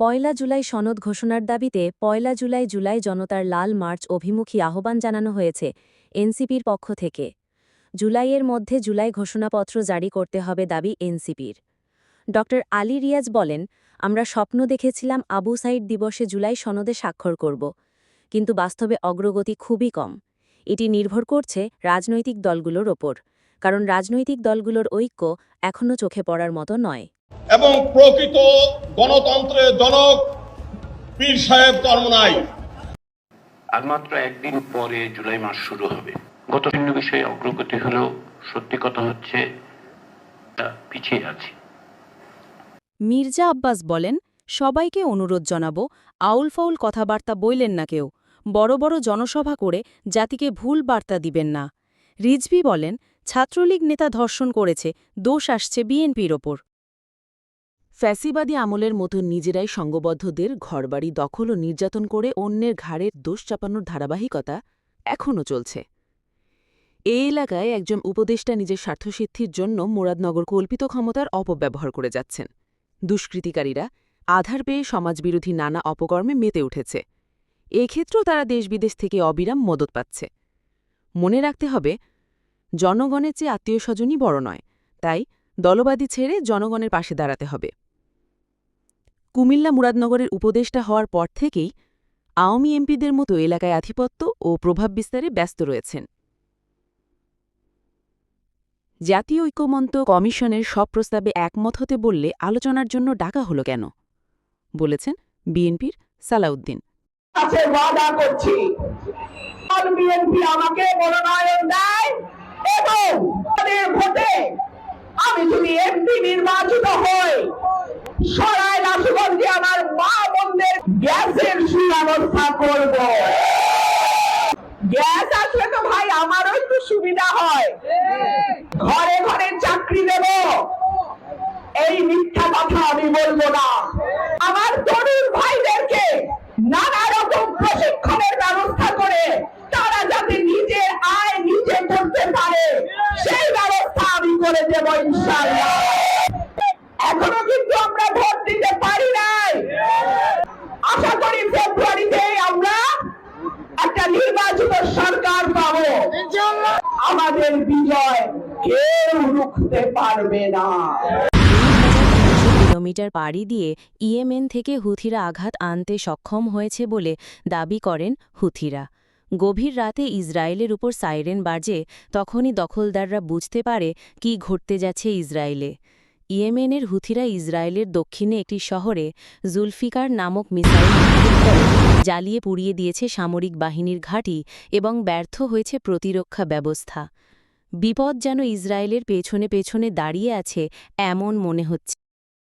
পয়লা জুলাই সনদ ঘোষণার দাবিতে পয়লা জুলাই জুলাই জনতার লাল মার্চ অভিমুখী আহ্বান জানানো হয়েছে এনসিপির পক্ষ থেকে। জুলাইয়ের মধ্যে জুলাই ঘোষণাপত্র জারি করতে হবে দাবি এনসিপির। ড. আলী রিয়াজ বলেন, আমরা স্বপ্ন দেখেছিলাম আবু সাইড দিবসে জুলাই সনদে স্বাক্ষর করব, কিন্তু বাস্তবে অগ্রগতি খুবই কম। এটি নির্ভর করছে রাজনৈতিক দলগুলোর ওপর, কারণ রাজনৈতিক দলগুলোর ঐক্য এখনও চোখে পড়ার মতো নয়। এবং প্রকৃত গণতন্ত্রের জনক পীর সাহেব চরমনাই। আর মাত্র একদিন পরে জুলাই মাস শুরু হবে। গত ভিন্ন বিষয়ে অগ্রগতি হলেও সত্যি কথা হচ্ছে তা পিছিয়ে আছি। মির্জা আব্বাস বলেন সবাইকে অনুরোধ জানাব আউল ফাউল কথাবার্তা বইলেন না কেউ। বড় বড় জনসভা করে জাতিকে ভুল বার্তা দিবেন না। রিজভি বলেন ছাত্রলীগ নেতা ধর্ষণ করেছে দোষ আসছে বিএনপির ওপর। ফ্যাসিবাদী আমলের মতো নিজেরাই সঙ্গবদ্ধদের ঘরবাড়ি দখল ও নির্যাতন করে অন্যের ঘাড়ের দোষ চাপানোর ধারাবাহিকতা এখনও চলছে। এ এলাকায় একজন উপদেষ্টা নিজের স্বার্থসিদ্ধির জন্য মুরাদনগর কল্পিত ক্ষমতার অপব্যবহার করে যাচ্ছেন। দুষ্কৃতিকারীরা আধার পেয়ে সমাজবিরোধী নানা অপকর্মে মেতে উঠেছে। এক্ষেত্রেও তারা দেশবিদেশ থেকে অবিরাম মদত পাচ্ছে। মনে রাখতে হবে, জনগণের চেয়ে আত্মীয় স্বজনই বড় নয়, তাই দলবাদী ছেড়ে জনগণের পাশে দাঁড়াতে হবে। কুমিল্লা মুরাদনগরের উপদেষ্টা হওয়ার পর থেকেই আওয়ামী এমপিদের মতো এলাকায় আধিপত্য ও প্রভাব বিস্তারে ব্যস্ত রয়েছেন। জাতীয় ঐক্যমন্ত কমিশনের সব প্রস্তাবে একমত হতে বললে আলোচনার জন্য ডাকা হলো কেন? বলেছেন বিএনপির সালাউদ্দিন। আমি যদি এমপি নির্বাচিত হই, সরাই রাসুগঞ্জে আমার মা বোনদের গ্যাসের সুব্যবস্থা করব। গ্যাস আসলে তো ভাই, আমারও একটু সুবিধা হয়। ঘরে ঘরে চাকরি দেব। এই মিথ্যা কথা আমি বলব না। আমার তরুণ ভাইদেরকে নানা রকম প্রশিক্ষণের ব্যবস্থা করে তারা যাতে নিজের আয় নিজে করতে পারে, সেই ব্যবস্থা আমি করে দেব ইনশাআল্লাহ। এখনও কিন্তু আমরা ভোট দিতে পারি নাই আশা করি ফেব্রুয়ারিতে আমরা একটা নির্বাচিত সরকার পাবো আমাদের বিজয় কেউ রুখতে পারবে না। কিলোমিটার পাড়ি দিয়ে ইয়েমেন থেকে হুথিরা আঘাত আনতে সক্ষম হয়েছে বলে দাবি করেন হুথিরা। গভীর রাতে ইসরায়েলের উপর সাইরেন বাজে, তখনই দখলদাররা বুঝতে পারে কি ঘটতে যাচ্ছে ইসরায়েলে। ইয়েমেনের হুথিরা ইসরায়েলের দক্ষিণে একটি শহরে জুলফিকার নামক মিসাইল জ্বালিয়ে পুড়িয়ে দিয়েছে সামরিক বাহিনীর ঘাঁটি এবং ব্যর্থ হয়েছে প্রতিরক্ষা ব্যবস্থা। বিপদ যেন ইসরায়েলের পেছনে পেছনে দাঁড়িয়ে আছে, এমন মনে হচ্ছে।